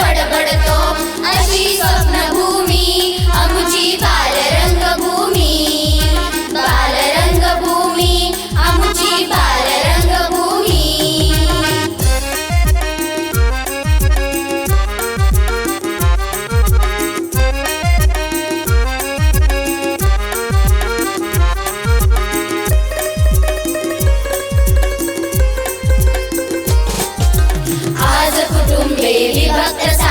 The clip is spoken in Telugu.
बड़बड़तो अशी स्वप्न विभक्त